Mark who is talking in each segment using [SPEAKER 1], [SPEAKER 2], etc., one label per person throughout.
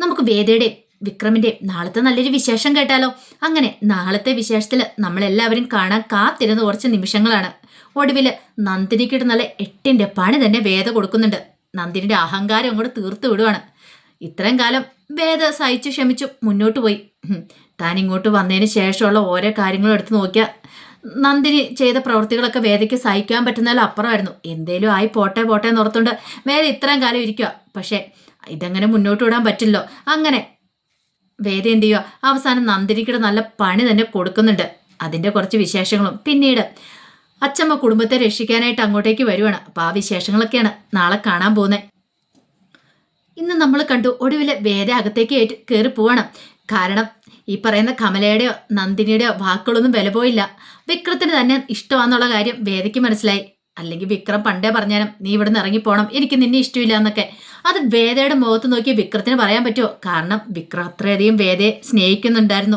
[SPEAKER 1] നമുക്ക് വേദയുടെയും വിക്രമിന്റെ നാളത്തെ നല്ലൊരു വിശേഷം കേട്ടാലോ? അങ്ങനെ നാളത്തെ വിശേഷത്തിൽ നമ്മളെല്ലാവരും കാണാൻ കാത്തിരുന്ന കുറച്ച് നിമിഷങ്ങളാണ്. ഒടുവിൽ നന്ദിനിക്കിട്ട് നല്ല എട്ടിന്റെ പണി തന്നെ വേദ കൊടുക്കുന്നുണ്ട്. നന്ദിനിയുടെ അഹങ്കാരം അങ്ങോട്ട് തീർത്തു വിടുവാണ്. ഇത്രയും കാലം വേദ സഹിച്ചു ക്ഷമിച്ചു മുന്നോട്ട് പോയി. താൻ ഇങ്ങോട്ട് വന്നതിന് ശേഷമുള്ള ഓരോ കാര്യങ്ങളും എടുത്തു നോക്കിയാൽ നന്ദിനി ചെയ്ത പ്രവൃത്തികളൊക്കെ വേദയ്ക്ക് സഹിക്കാൻ പറ്റുന്നതിലും അപ്പുറമായിരുന്നു എന്തേലും ആയി പോട്ടെ പോട്ടെ എന്ന് ഓർത്തുകൊണ്ട് വേദ ഇത്രയും കാലം ഇരിക്കുക പക്ഷേ ഇതങ്ങനെ മുന്നോട്ട് വിടാൻ പറ്റില്ലോ. അങ്ങനെ വേദ എന്ത് ചെയ്യുക അവസാനം നന്ദിനിക്കിടെ നല്ല പണി തന്നെ കൊടുക്കുന്നുണ്ട്. അതിന്റെ കുറച്ച് വിശേഷങ്ങളും. പിന്നീട് അച്ചമ്മ കുടുംബത്തെ രക്ഷിക്കാനായിട്ട് അങ്ങോട്ടേക്ക് വരുവാണ്. അപ്പോൾ ആ വിശേഷങ്ങളൊക്കെയാണ് നാളെ കാണാൻ പോകുന്നത് ഇന്ന് നമ്മൾ കണ്ടു ഒടുവിൽ വേദ അകത്തേക്ക് കയറി പോവാണ്. കാരണം ഈ പറയുന്ന കമലയുടെയോ നന്ദിനിയുടെയോ വാക്കുകളൊന്നും വില പോയില്ല. വിക്രത്തിന് തന്നെ ഇഷ്ടമാണെന്നുള്ള കാര്യം വേദയ്ക്ക് മനസ്സിലായി. അല്ലെങ്കിൽ വിക്രം പണ്ടേ പറഞ്ഞാലും നീ ഇവിടുന്ന് ഇറങ്ങിപ്പോണം എനിക്ക് നിന്നെ ഇഷ്ടമില്ല എന്നൊക്കെ. അത് വേദയുടെ മുഖത്ത് നോക്കി വിക്രത്തിന് പറയാൻ പറ്റുമോ കാരണം വിക്രം അത്രയധികം വേദയെ സ്നേഹിക്കുന്നുണ്ടായിരുന്നു.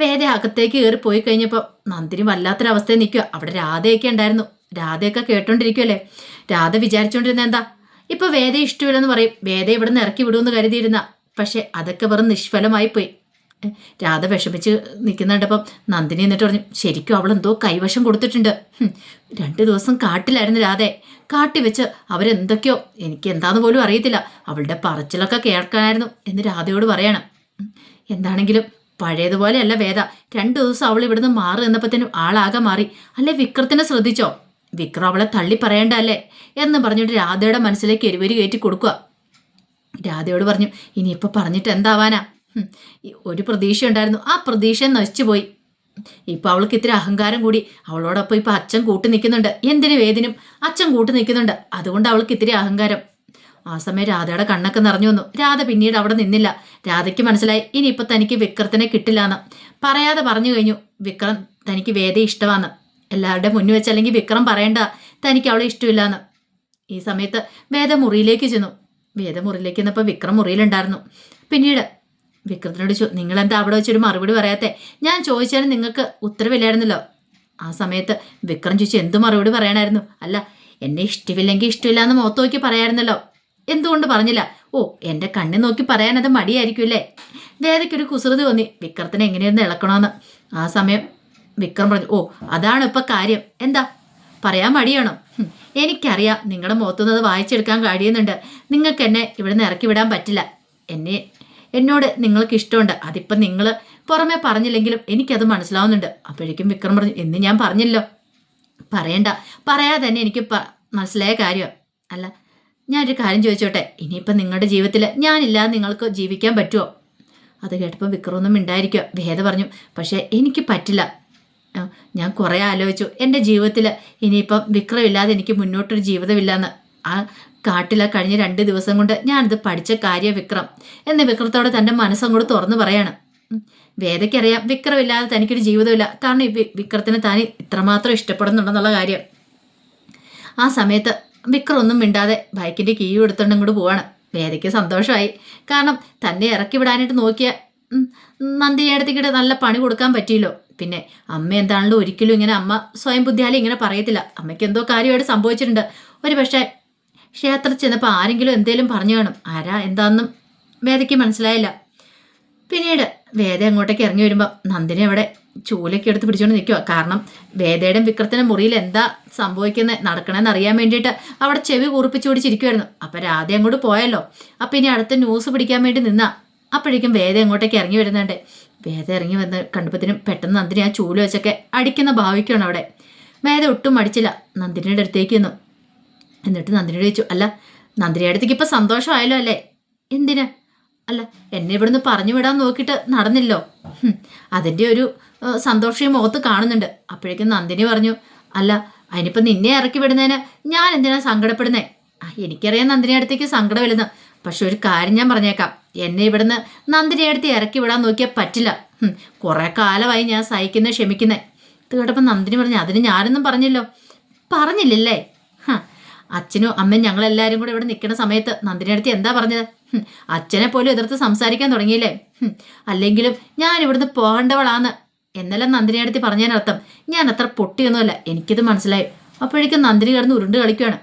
[SPEAKER 1] വേദ അകത്തേക്ക് കയറി പോയി കഴിഞ്ഞപ്പോൾ നന്ദിനി വല്ലാത്തൊരവസ്ഥയിൽ നിൽക്കുക. അവിടെ രാധയൊക്കെ ഉണ്ടായിരുന്നു. രാധയൊക്കെ കേട്ടോണ്ടിരിക്കുമല്ലേ രാധ വിചാരിച്ചോണ്ടിരുന്ന എന്താ? ഇപ്പൊ വേദ ഇഷ്ടമില്ലെന്ന് പറയും. വേദ ഇവിടെ നിന്ന് ഇറക്കി വിടുമെന്ന് കരുതിയിരുന്ന. പക്ഷെ അതൊക്കെ വെറും നിഷ്ഫലമായി പോയി. രാധ വിഷമിച്ച് നിൽക്കുന്നുണ്ടപ്പം നന്ദിനി എന്നിട്ട് പറഞ്ഞു ശരിക്കും അവൾ എന്തോ കൈവശം കൊടുത്തിട്ടുണ്ട്. രണ്ട് ദിവസം കാട്ടിലായിരുന്നു രാധേ. കാട്ടി വെച്ച് അവരെന്തൊക്കെയോ എനിക്ക് എന്താന്ന് പോലും അറിയത്തില്ല. അവളുടെ പറച്ചിലൊക്കെ കേൾക്കാനായിരുന്നു എന്ന് രാധയോട് പറയണം. എന്താണെങ്കിലും പഴയതുപോലെയല്ല വേദ. രണ്ടു ദിവസം അവൾ ഇവിടുന്ന് മാറി നിന്നപ്പത്തേനും ആളാകെ മാറി. അല്ലെ വിക്രത്തിനെ ശ്രദ്ധിച്ചോ? വിക്രം അവളെ തള്ളി പറയണ്ട അല്ലേ എന്ന് പറഞ്ഞിട്ട് രാധയുടെ മനസ്സിലേക്ക് എരിവരി കയറ്റി കൊടുക്കുക. രാധയോട് പറഞ്ഞു ഇനിയിപ്പോൾ പറഞ്ഞിട്ട് എന്താവാനാ ഒരു പ്രതീക്ഷ ഉണ്ടായിരുന്നു. ആ പ്രതീക്ഷ നശിച്ചു പോയി ഇപ്പൊ അവൾക്ക് ഇത്തിരി അഹങ്കാരം കൂടി. അവളോടൊപ്പം ഇപ്പൊ അച്ഛൻ കൂട്ടി നിൽക്കുന്നുണ്ട്. എന്തിനു വേദിനും? അച്ഛൻ കൂട്ടി നിൽക്കുന്നുണ്ട്. അതുകൊണ്ട് അവൾക്ക് ഇത്തിരി അഹങ്കാരം. ആ സമയം രാധയുടെ കണ്ണൊക്കെ നിറഞ്ഞു വന്നു. രാധ പിന്നീട് അവിടെ നിന്നില്ല. രാധയ്ക്ക് മനസ്സിലായി ഇനി ഇനിയിപ്പോൾ തനിക്ക് വിക്രത്തിനെ കിട്ടില്ലാന്ന്. പറയാതെ പറഞ്ഞു കഴിഞ്ഞു വിക്രം തനിക്ക് വേദ ഇഷ്ടമാന്ന്. എല്ലാവരുടെ മുന്നിൽ വെച്ച് അല്ലെങ്കിൽ വിക്രം പറയണ്ട. തനിക്ക് അവളെ ഇഷ്ടമില്ലാന്ന്. ഈ സമയത്ത് വേദ മുറിയിലേക്ക് ചെന്നു. വേദ മുറിയിലേക്ക് ചെന്നപ്പോൾ വിക്രം മുറിയിലുണ്ടായിരുന്നു. പിന്നീട് വിക്രത്തിനോട് ചോ നിങ്ങൾ എന്താ അവിടെ വെച്ചൊരു മറുപടി പറയാത്തെ? ഞാൻ ചോദിച്ചാലും നിങ്ങൾക്ക് ഉത്തരവില്ലായിരുന്നല്ലോ. ആ സമയത്ത് വിക്രം ചോദിച്ചു എന്ത് മറുപടി പറയണമായിരുന്നു അല്ല എന്നെ ഇഷ്ടമില്ലെങ്കിൽ ഇഷ്ടമില്ല എന്ന് മുഖത്ത് നോക്കി പറയായിരുന്നല്ലോ. എന്തുകൊണ്ട് പറഞ്ഞില്ല? ഓ എന്റെ കണ്ണി നോക്കി പറയാൻ അത് മടിയായിരിക്കുമല്ലേ വേദയ്ക്കൊരു കുസൃതി തോന്നി. വിക്രത്തിനെ എങ്ങനെയൊന്ന് ഇളക്കണമെന്ന് ആ സമയം വിക്രം പറഞ്ഞു ഓ അതാണ് ഇപ്പം കാര്യം. എന്താ? പറയാൻ മടിയാണോ? എനിക്കറിയാം നിങ്ങളുടെ മുഖത്തുനിന്ന് അത് വായിച്ചെടുക്കാൻ കഴിയുന്നുണ്ട്. നിങ്ങൾക്ക് എന്നെ ഇവിടുന്ന് ഇറക്കി വിടാൻ പറ്റില്ല. എന്നെ എന്നോട് നിങ്ങൾക്ക് ഇഷ്ടമുണ്ട്. അതിപ്പം നിങ്ങൾ പുറമെ പറഞ്ഞില്ലെങ്കിലും എനിക്കത് മനസ്സിലാവുന്നുണ്ട്. അപ്പോഴേക്കും വിക്രം പറഞ്ഞു എന്ന് ഞാൻ പറഞ്ഞല്ലോ. പറയണ്ട. പറയാതെ തന്നെ എനിക്ക് മനസ്സിലായ കാര്യം അല്ല ഞാനൊരു കാര്യം ചോദിച്ചോട്ടെ? ഇനിയിപ്പം നിങ്ങളുടെ ജീവിതത്തിൽ ഞാനില്ലാതെ നിങ്ങൾക്ക് ജീവിക്കാൻ പറ്റുമോ അത് കേട്ടപ്പോൾ വിക്രമൊന്നും ഉണ്ടായിരിക്കുമോ വേദ പറഞ്ഞു പക്ഷേ എനിക്ക് പറ്റില്ല. ഞാൻ കുറേ ആലോചിച്ചു. എന്റെ ജീവിതത്തിൽ ഇനിയിപ്പം വിക്രമില്ലാതെ എനിക്ക് മുന്നോട്ടൊരു ജീവിതമില്ലെന്ന്. ആ കാട്ടിലെ കഴിഞ്ഞ രണ്ട് ദിവസം കൊണ്ട് ഞാനിത് പഠിച്ച കാര്യ വിക്രം. എന്ന് വിക്രത്തോടെ തന്റെ മനസ്സങ്ങോട്ട് തുറന്നു പറയാണ്. വേദയ്ക്കറിയാം വിക്രമില്ലാതെ തനിക്കൊരു ജീവിതമില്ല. കാരണം വിക്രത്തിന് താൻ ഇത്രമാത്രം ഇഷ്ടപ്പെടുന്നുണ്ടെന്നുള്ള കാര്യം. ആ സമയത്ത് വിക്രം ഒന്നും മിണ്ടാതെ ബൈക്കിന്റെ കീ എടുത്തുകൊണ്ട് ഇങ്ങോട്ട് പോവാണ്. വേദയ്ക്ക് സന്തോഷമായി. കാരണം തന്നെ ഇറക്കി വിടാനായിട്ട് നോക്കിയ നന്ദിനിയടത്തേക്കിട്ട് നല്ല പണി കൊടുക്കാൻ പറ്റിയല്ലോ. പിന്നെ അമ്മ എന്താണല്ലോ ഒരിക്കലും ഇങ്ങനെ അമ്മ സ്വയം ബുദ്ധിയാലും ഇങ്ങനെ പറയത്തില്ല. അമ്മയ്ക്ക് എന്തോ കാര്യമായിട്ട് സംഭവിച്ചിട്ടുണ്ട്. ഒരു പക്ഷേ ക്ഷേത്രത്തിൽ ചെന്നപ്പോൾ ആരെങ്കിലും എന്തേലും പറഞ്ഞു കാണും. ആരാ എന്താണെന്നും വേദയ്ക്ക് മനസ്സിലായില്ല. പിന്നീട് വേദ അങ്ങോട്ടേക്ക് ഇറങ്ങി വരുമ്പോൾ നന്ദിനി അവിടെ ചൂലൊക്കെ എടുത്ത് പിടിച്ചുകൊണ്ട് നിൽക്കുക കാരണം വേദയുടെ വിക്രത്തിന്റെ മുറിയിൽ എന്താ സംഭവിക്കുന്നത് നടക്കണമെന്ന് അറിയാൻ വേണ്ടിയിട്ട് അവിടെ ചെവി കുറിപ്പിച്ചു പിടിച്ചിരിക്കുമായിരുന്നു അപ്പം രാധ അങ്ങോട്ട് പോയല്ലോ. അപ്പം ഇനി അടുത്ത ന്യൂസ് പിടിക്കാൻ വേണ്ടി നിന്നാ. അപ്പോഴേക്കും വേദ അങ്ങോട്ടേക്ക് ഇറങ്ങി വരുന്നുണ്ട്. വേദ ഇറങ്ങി വന്ന് കണ്ടപ്പത്തിനും പെട്ടെന്ന് നന്ദിനി ആ ചൂൽ വെച്ചൊക്കെ അടിക്കുന്ന ഭാവിക്കുകയാണ് അവിടെ. വേദ ഒട്ടും മടിച്ചില്ല. നന്ദിനിയുടെ അടുത്തേക്ക് നിന്നു എന്നിട്ട് നന്ദിനിയോട് ചോദിച്ചു അല്ല നന്ദിനിയുടെ അടുത്തേക്ക് ഇപ്പം സന്തോഷമായല്ലോ അല്ലേ? എന്തിനാ? അല്ല എന്നെ ഇവിടുന്ന് പറഞ്ഞു വിടാൻ നോക്കിയിട്ട് നടന്നില്ലോ. അതിന്റെ ഒരു സന്തോഷം മുഖത്ത് കാണുന്നുണ്ട്. അപ്പോഴേക്കും നന്ദിനി പറഞ്ഞു അല്ല അതിനിപ്പോൾ നിന്നെ ഇറക്കി വിടുന്നതിന് ഞാൻ എന്തിനാ സങ്കടപ്പെടുന്നത് എനിക്കറിയാം നന്ദിനി അടുത്തേക്ക് സങ്കടം വരുന്നു. പക്ഷെ ഒരു കാര്യം ഞാൻ പറഞ്ഞേക്കാം. എന്നെ ഇവിടുന്ന് നന്ദിനി അടുത്ത് ഇറക്കി വിടാൻ നോക്കിയാൽ പറ്റില്ല. കുറേ കാലമായി ഞാൻ സഹിക്കുന്നത് ക്ഷമിക്കുന്നേ. ഇത് കേട്ടപ്പോൾ നന്ദിനി പറഞ്ഞു അതിന് ഞാനൊന്നും പറഞ്ഞില്ലോ? പറഞ്ഞില്ലല്ലേ. അച്ഛനും അമ്മയും ഞങ്ങളെല്ലാവരും കൂടെ ഇവിടെ നിൽക്കുന്ന സമയത്ത് നന്ദിനി അടുത്ത് എന്താ പറഞ്ഞത്? അച്ഛനെ പോലും എതിർത്ത് സംസാരിക്കാൻ തുടങ്ങിയില്ലേ? അല്ലെങ്കിലും ഞാൻ ഇവിടുന്ന് പോകേണ്ടവളാന്ന്. എന്നെല്ലാം നന്ദിനി അടുത്ത് പറഞ്ഞതിനർത്ഥം. ഞാൻ അത്ര പൊട്ടിയൊന്നുമല്ല. എനിക്കിത് മനസ്സിലായി. അപ്പോഴേക്കും നന്ദിനി കിടന്ന് ഉരുണ്ട് കളിക്കുകയാണ്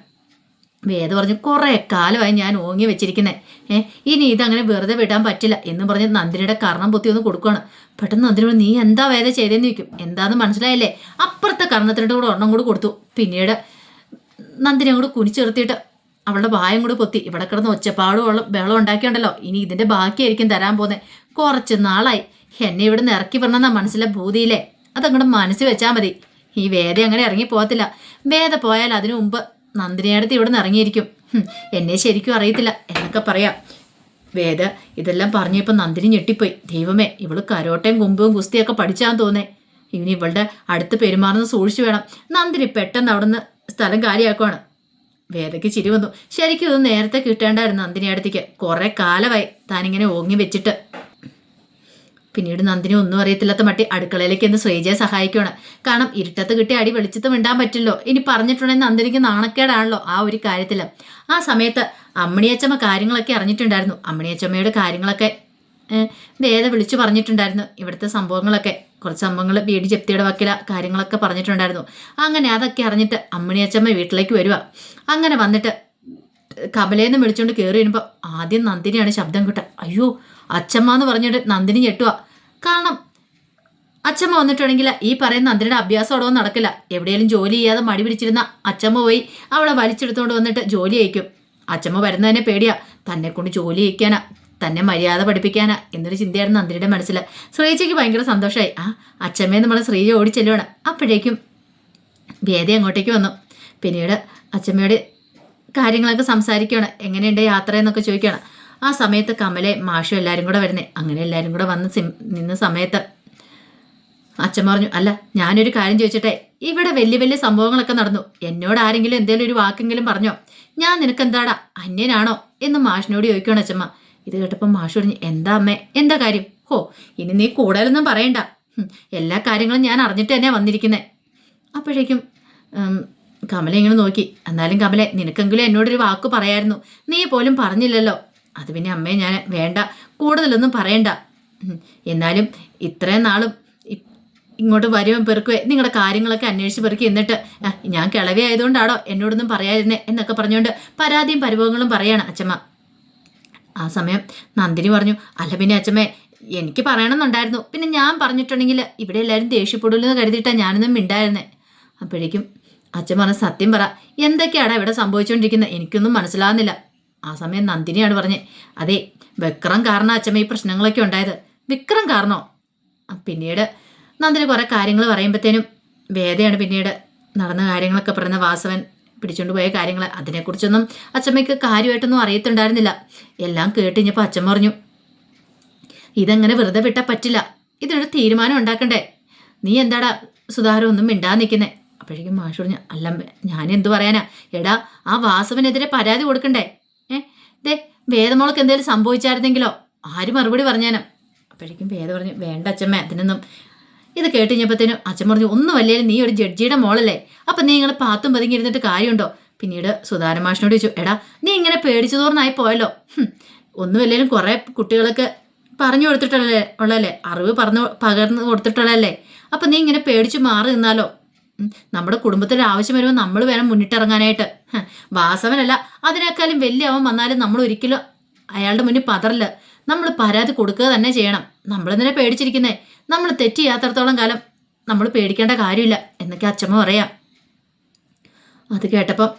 [SPEAKER 1] വേദ പറഞ്ഞു കുറേ കാലമായി ഞാൻ ഓങ്ങി വെച്ചിരിക്കുന്നത് ഏ ഇനി ഇതങ്ങനെ വെറുതെ വിടാൻ പറ്റില്ല എന്ന് പറഞ്ഞ് നന്ദിനിയുടെ കർണം പൊത്തി ഒന്ന് കൊടുക്കുകയാണ് പെട്ടെന്ന് നന്ദിനോട് നീ എന്താ വേദ ചെയ്തതെന്ന് ചോദിക്കും. എന്താന്ന് മനസ്സിലായല്ലേ? അപ്പുറത്തെ കർണത്തിന്റെ കൂടെ ഒരെണ്ണം കൂടി കൊടുത്തു. പിന്നീട് നന്ദിനെ കൂടെ കുനിച്ചെറുത്തിയിട്ട് അവളുടെ വായം കൂടെ പൊത്തി. ഇവിടെ കിടന്ന് ഒച്ചപ്പാടും ബഹളം ഉണ്ടാക്കിയുണ്ടല്ലോ ഇനി ഇതിന്റെ ബാക്കിയായിരിക്കും തരാൻ പോകുന്നത് കുറച്ച് നാളായി. എന്നെ ഇവിടെ നിന്ന് ഇറക്കി വിടണമെന്നാ മനസ്സിലെ ഭൂതിയില്ലേ? അതങ്ങോട്ട് മനസ്സിൽ വെച്ചാൽ മതി. ഈ വേദ അങ്ങനെ ഇറങ്ങി പോകത്തില്ല. വേദ പോയാൽ അതിനു മുമ്പ് നന്ദിനിയടുത്ത് ഇവിടെ നിന്ന് ഇറങ്ങിയിരിക്കും. എന്നെ ശരിക്കും അറിയത്തില്ല എന്നൊക്കെ പറയാം. വേദ ഇതെല്ലാം പറഞ്ഞപ്പോൾ നന്ദിനി ഞെട്ടിപ്പോയി. ദൈവമേ ഇവൾ കരോട്ടയും കുമ്പവും കുസ്തിയൊക്കെ പഠിച്ചാന്ന് തോന്നേ. ഇവന് ഇവളുടെ അടുത്ത് പെരുമാറുന്ന സൂക്ഷിച്ചു വേണം. നന്ദിനി പെട്ടെന്ന് അവിടുന്ന് സ്ഥലം കാര്യമാക്കുവാണ് വേദയ്ക്ക് ചിരി വന്നു. ശരിക്കും ഇത് നേരത്തെ കിട്ടേണ്ടായിരുന്നു നന്ദിനി അടുത്തേക്ക്. കുറെ കാലമായി താനിങ്ങനെ ഓങ്ങി വെച്ചിട്ട്. പിന്നീട് നന്ദിനി ഒന്നും അറിയത്തില്ലാത്ത മട്ടി അടുക്കളയിലേക്ക് എന്ന് ശ്രീജയെ സഹായിക്കുകയാണ് കാരണം ഇരുട്ടത്ത് കിട്ടിയ അടി വെളിച്ചത്ത് മിണ്ടാൻ പറ്റില്ലോ. ഇനി പറഞ്ഞിട്ടുണ്ടെങ്കിൽ നന്ദിനിക്ക് നാണക്കേടാണല്ലോ ആ ഒരു കാര്യത്തിൽ ആ സമയത്ത് അമ്മണിയച്ചമ്മ കാര്യങ്ങളൊക്കെ അറിഞ്ഞിട്ടുണ്ടായിരുന്നു. അമ്മണിയച്ചമ്മയുടെ കാര്യങ്ങളൊക്കെ വേദ വിളിച്ചു പറഞ്ഞിട്ടുണ്ടായിരുന്നു ഇവിടുത്തെ സംഭവങ്ങളൊക്കെ. കുറച്ച് സംഭവങ്ങൾ വീട് ജപ്തിയുടെ വക്കില കാര്യങ്ങളൊക്കെ പറഞ്ഞിട്ടുണ്ടായിരുന്നു. അങ്ങനെ അതൊക്കെ അറിഞ്ഞിട്ട് അമ്മിണിയച്ചമ്മ വീട്ടിലേക്ക് വരിക അങ്ങനെ വന്നിട്ട് കമലേന്ന് വിളിച്ചുകൊണ്ട് കയറി വരുമ്പോൾ ആദ്യം നന്ദിനിയാണ് ശബ്ദം കിട്ടുക അയ്യോ അച്ചമ്മ എന്ന് പറഞ്ഞിട്ട് നന്ദിനി ഞെട്ടുക കാരണം അച്ചമ്മ വന്നിട്ടുണ്ടെങ്കിൽ ഈ പറയുന്ന നന്ദിനിയുടെ അഭ്യാസം അവിടെ നടക്കില്ല. എവിടെയെങ്കിലും ജോലി ചെയ്യാതെ മടി പിടിച്ചിരുന്ന അച്ചമ്മ പോയി അവളെ വലിച്ചെടുത്തുകൊണ്ട് വന്നിട്ട് ജോലി ചെയ്യിക്കും അച്ചമ്മ വരുന്നതിനെ പേടിയാ. തന്നെ കൊണ്ട് ജോലി ചെയ്യിക്കാനാ. തന്നെ മര്യാദ പഠിപ്പിക്കാനാ. എന്നൊരു ചിന്തയായിരുന്നു നന്ദിനിയുടെ മനസ്സിൽ ശ്രീജയ്ക്ക് ഭയങ്കര സന്തോഷമായി ആ അച്ഛമ്മയെ നമ്മളെ ശ്രീജ ഓടിച്ചെല്ലുവാണ് അപ്പോഴേക്കും വേദ അങ്ങോട്ടേക്ക് വന്നു. പിന്നീട് അച്ഛമ്മയോട് കാര്യങ്ങളൊക്കെ സംസാരിക്കുകയാണ് എങ്ങനെയുണ്ട് യാത്ര എന്നൊക്കെ ചോദിക്കുകയാണ് ആ സമയത്ത് കമലെ മാഷും എല്ലാവരും കൂടെ വരുന്നേ. അങ്ങനെ എല്ലാവരും കൂടെ വന്ന് സിം നിന്ന സമയത്ത് അച്ഛൻ പറഞ്ഞു അല്ല ഞാനൊരു കാര്യം ചോദിച്ചിട്ടെ ഇവിടെ വലിയ വലിയ സംഭവങ്ങളൊക്കെ നടന്നു. എന്നോട് ആരെങ്കിലും എന്തെങ്കിലും ഒരു വാക്കെങ്കിലും പറഞ്ഞോ? ഞാൻ നിനക്ക് എന്താടാ അന്യനാണോ? എന്ന് മാഷിനോട് ചോദിക്കുകയാണ് അച്ഛമ്മ. ഇത് കേട്ടപ്പോൾ മാഷ് പറഞ്ഞു എന്താ അമ്മേ എന്താ കാര്യം? ഹോ ഇനി നീ കൂടുതലൊന്നും പറയണ്ട. എല്ലാ കാര്യങ്ങളും ഞാൻ അറിഞ്ഞിട്ട് തന്നെയാണ് വന്നിരിക്കുന്നത് അപ്പോഴേക്കും കമല ഇങ്ങനെ നോക്കി. എന്നാലും കമലെ നിനക്കെങ്കിലും എന്നോടൊരു വാക്ക് പറയായിരുന്നു. നീ പോലും പറഞ്ഞില്ലല്ലോ. അത് പിന്നെ അമ്മേ ഞാൻ വേണ്ട കൂടുതലൊന്നും പറയണ്ട. എന്നാലും ഇത്രയും നാളും ഇങ്ങോട്ട് വരുമ്പോൾ പെറുക്കുവേ നിങ്ങളുടെ കാര്യങ്ങളൊക്കെ അന്വേഷിച്ച് പെറുക്കി എന്നിട്ട് ഞാൻ കിളവി ആയതുകൊണ്ടാണോ എന്നോടൊന്നും പറയാതിരുന്നേ? എന്നൊക്കെ പറഞ്ഞുകൊണ്ട് പരാതിയും പരിഭവങ്ങളും പറയാണ് അച്ഛമ്മ ആ സമയം നന്ദിനി പറഞ്ഞു അല്ല പിന്നെ അച്ഛമ്മേ എനിക്ക് പറയണമെന്നുണ്ടായിരുന്നു. പിന്നെ ഞാൻ പറഞ്ഞിട്ടുണ്ടെങ്കിൽ ഇവിടെ എല്ലാവരും ദേഷ്യപ്പെടില്ലെന്ന് കരുതിയിട്ടാണ് ഞാനൊന്നും മിണ്ടായിരുന്നേ. അപ്പോഴേക്കും അച്ഛൻ പറഞ്ഞ സത്യം പറ. എന്തൊക്കെയാണ് ഇവിടെ സംഭവിച്ചുകൊണ്ടിരിക്കുന്നത് എനിക്കൊന്നും മനസ്സിലാകുന്നില്ല ആ സമയം നന്ദിനിയാണ് പറഞ്ഞത് അതെ വിക്രം കാരണം അച്ഛമ്മ ഈ പ്രശ്നങ്ങളൊക്കെ ഉണ്ടായത്. വിക്രം കാരണോ? പിന്നീട് നന്ദിനി കുറേ കാര്യങ്ങൾ പറയുമ്പോഴത്തേനും വേദയാണ് പിന്നീട് നടന്ന കാര്യങ്ങളൊക്കെ പറയുന്ന വാസവൻ പിടിച്ചുകൊണ്ട് പോയ കാര്യങ്ങൾ അതിനെക്കുറിച്ചൊന്നും അച്ഛമ്മയ്ക്ക് കാര്യമായിട്ടൊന്നും അറിയത്തുണ്ടായിരുന്നില്ല. എല്ലാം കേട്ടിഞ്ഞപ്പോൾ അച്ഛൻ പറഞ്ഞു ഇതങ്ങനെ വെറുതെ വിട്ടാൽ പറ്റില്ല. ഇതിനൊരു തീരുമാനം ഉണ്ടാക്കണ്ടേ? നീ എന്താടാ സുധാരം ഒന്നും മിണ്ടാ നിൽക്കുന്നേ അപ്പോഴേക്കും മാഷ് പറഞ്ഞു അല്ല ഞാൻ എന്തു പറയാനാ? എടാ ആ വാസവനെതിരെ പരാതി കൊടുക്കണ്ടേ? ഏ? ദേ വേദമോൾക്ക് എന്തെങ്കിലും സംഭവിച്ചായിരുന്നെങ്കിലോ? ആര് മറുപടി പറഞ്ഞാനും? അപ്പോഴേക്കും വേദ പറഞ്ഞു വേണ്ട അച്ഛമ്മ അതിനൊന്നും ഇത് കേട്ട് കഴിഞ്ഞപ്പോഴത്തേനും അച്ഛൻ പറഞ്ഞു ഒന്നും വല്ലേലും നീ ഒരു ജഡ്ജിയുടെ മോളല്ലേ? അപ്പം നീ ഇങ്ങനെ പാത്തും പതുങ്ങി ഇരുന്നിട്ട് കാര്യമുണ്ടോ? പിന്നീട് സുധാരമാഷിനോട് ചോദിച്ചു എടാ നീ ഇങ്ങനെ പേടിച്ചു തോർന്നായി പോയല്ലോ ഒന്നും ഒന്നുമല്ലേലും കുറേ കുട്ടികൾക്ക് പറഞ്ഞു കൊടുത്തിട്ടല്ലേ ഉള്ളല്ലേ? അറിവ് പറഞ്ഞു പകർന്നു കൊടുത്തിട്ടുള്ളല്ലേ? അപ്പം നീ ഇങ്ങനെ പേടിച്ചു മാറി നിന്നാലോ? നമ്മുടെ കുടുംബത്തിൽ ആവശ്യം വരുമ്പോൾ നമ്മൾ വേണം മുന്നിട്ടിറങ്ങാനായിട്ട്. വാസവനല്ല അതിനേക്കാളും വലിയ അവൻ വന്നാലും നമ്മൾ ഒരിക്കലും അയാളുടെ മുന്നിൽ പതറില്ല നമ്മൾ പരാതി കൊടുക്കുക തന്നെ ചെയ്യണം. നമ്മളെന്തിനാ പേടിച്ചിരിക്കുന്നേ? നമ്മൾ തെറ്റ് ചെയ്യാത്തടത്തോളം കാലം നമ്മൾ പേടിക്കേണ്ട കാര്യമില്ല എന്നൊക്കെ അച്ഛമ്മ പറയാം. അത് കേട്ടപ്പം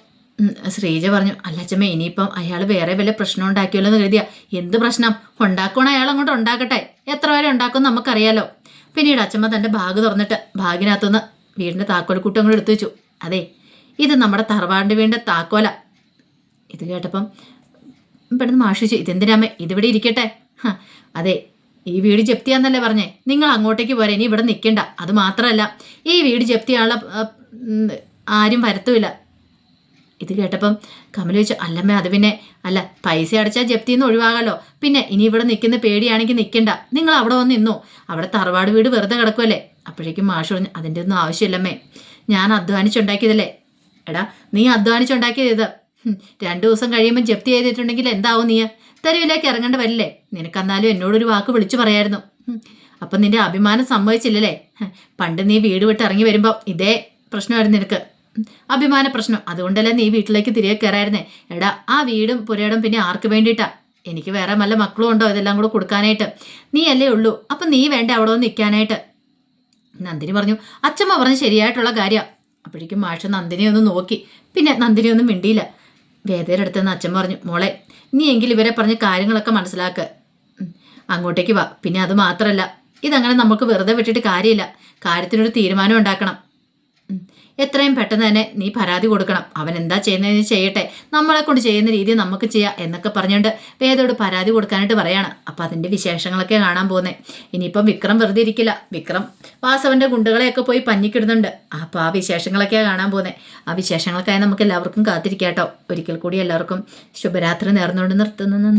[SPEAKER 1] ശ്രീജ പറഞ്ഞു അല്ല അച്ഛമ്മ ഇനിയിപ്പം അയാൾ വേറെ വല്ല പ്രശ്നം ഉണ്ടാക്കിയല്ലോ എന്ന് കരുതിയ. എന്ത് പ്രശ്നം? ഉണ്ടാക്കണോ അയാൾ അങ്ങോട്ട് ഉണ്ടാക്കട്ടെ. എത്ര വരെ ഉണ്ടാക്കും നമുക്കറിയാലോ. പിന്നീട് അച്ഛമ്മ തന്റെ ബാഗ് തുറന്നിട്ട് ബാഗിനകത്തുനിന്ന് വീടിന്റെ താക്കോൽക്കൂട്ടം അങ്ങോട്ട് എടുത്തു വെച്ചു. അതെ ഇത് നമ്മുടെ തറവാടിന്റെ വീടിന്റെ താക്കോല. ഇത് കേട്ടപ്പം പെട്ടെന്ന് മാഷിച്ചു ഇതെന്തിനാമേ ഇതിവിടെ ഇരിക്കട്ടെ. അതെ ഈ വീട് ജപ്തിയാന്നല്ലേ പറഞ്ഞേ. നിങ്ങൾ അങ്ങോട്ടേക്ക് പോരെ ഇനി ഇവിടെ നിൽക്കണ്ട. അത് മാത്രമല്ല ഈ വീട് ജപ്തിയാളെ ആരും വരത്തുമില്ല. ഇത് കേട്ടപ്പം കമൽ ചോദിച്ചു അല്ലമ്മേ അത് പിന്നെ അല്ല പൈസ അടച്ചാൽ ജപ്തി നിന്ന് ഒഴിവാകാലോ പിന്നെ ഇനി ഇവിടെ നിൽക്കുന്ന പേടിയാണെങ്കിൽ നിൽക്കണ്ട. നിങ്ങൾ അവിടെ വന്ന് നിന്നു. അവിടെ തറവാട് വീട് വെറുതെ കിടക്കുമല്ലേ അപ്പോഴേക്കും മാഷ് പറഞ്ഞു അതിന്റെ ഒന്നും ആവശ്യമില്ലമ്മേ. ഞാൻ അധ്വാനിച്ചുണ്ടാക്കിയതല്ലേ? എടാ നീ അധ്വാനിച്ചുണ്ടാക്കിയത് രണ്ടു ദിവസം കഴിയുമ്പോൾ ജപ്തി ചെയ്തിട്ടുണ്ടെങ്കിൽ എന്താവും നീ? തെരുവിലേക്ക് ഇറങ്ങേണ്ട വരില്ലേ? നിനക്കെന്നാലും എന്നോടൊരു വാക്ക് വിളിച്ചു പറയായിരുന്നു. അപ്പം നിന്റെ അഭിമാനം സംഭവിച്ചില്ലല്ലേ? പണ്ട് നീ വീട് വിട്ട് ഇറങ്ങി വരുമ്പോൾ ഇതേ പ്രശ്നമായിരുന്നു നിനക്ക്. അഭിമാന പ്രശ്നം. അതുകൊണ്ടല്ലേ നീ വീട്ടിലേക്ക് തിരികെ കയറായിരുന്നേ? എടാ ആ വീടും പുരയിടം പിന്നെ ആർക്ക് വേണ്ടിയിട്ടാ? എനിക്ക് വേറെ നല്ല മക്കളും ഉണ്ടോ ഇതെല്ലാം കൂടെ കൊടുക്കാനായിട്ട്? നീ അല്ലേ ഉള്ളൂ. അപ്പം നീ വേണ്ട അവിടെ വന്ന് നിൽക്കാനായിട്ട്. നന്ദിനി പറഞ്ഞു അച്ഛമ്മ പറഞ്ഞ് ശരിയായിട്ടുള്ള കാര്യമാണ് അപ്പോഴേക്കും മാഷ് നന്ദിനി ഒന്ന് നോക്കി. പിന്നെ നന്ദിനി ഒന്നും മിണ്ടിയില്ല. വേദയുടെ അടുത്തുനിന്ന് അച്ഛൻ പറഞ്ഞു മോളെ നീ എങ്കിൽ ഇവരെ പറഞ്ഞ് കാര്യങ്ങളൊക്കെ മനസ്സിലാക്ക്. അങ്ങോട്ടേക്ക് വാ. പിന്നെ അത് മാത്രമല്ല ഇതങ്ങനെ നമുക്ക് വെറുതെ വിട്ടിട്ട് കാര്യമില്ല. കാര്യത്തിനൊരു തീരുമാനം ഉണ്ടാക്കണം. എത്രയും പെട്ടെന്ന് തന്നെ നീ പരാതി കൊടുക്കണം. അവൻ എന്താ ചെയ്യുന്നതെന്ന് ചെയ്യട്ടെ. നമ്മളെ കൊണ്ട് ചെയ്യുന്ന രീതി നമുക്ക് ചെയ്യാം എന്നൊക്കെ പറഞ്ഞുകൊണ്ട് വേദയോട് പരാതി കൊടുക്കാനായിട്ട് പറയാണ്. അപ്പം അതിന്റെ വിശേഷങ്ങളൊക്കെ കാണാൻ പോകുന്നത് ഇനിയിപ്പം വിക്രം വെറുതെ ഇരിക്കില്ല. വിക്രം വാസവന്റെ ഗുണ്ടുകളെയൊക്കെ പോയി പഞ്ഞിക്കിടുന്നുണ്ട്. അപ്പോൾ ആ വിശേഷങ്ങളൊക്കെയാണ് കാണാൻ പോകുന്നത് ആ വിശേഷങ്ങൾക്കായി നമുക്ക് എല്ലാവർക്കും കാത്തിരിക്കാം കേട്ടോ ഒരിക്കൽ കൂടി എല്ലാവർക്കും ശുഭരാത്രി നേർന്നുകൊണ്ട് നിർത്തുന്നു.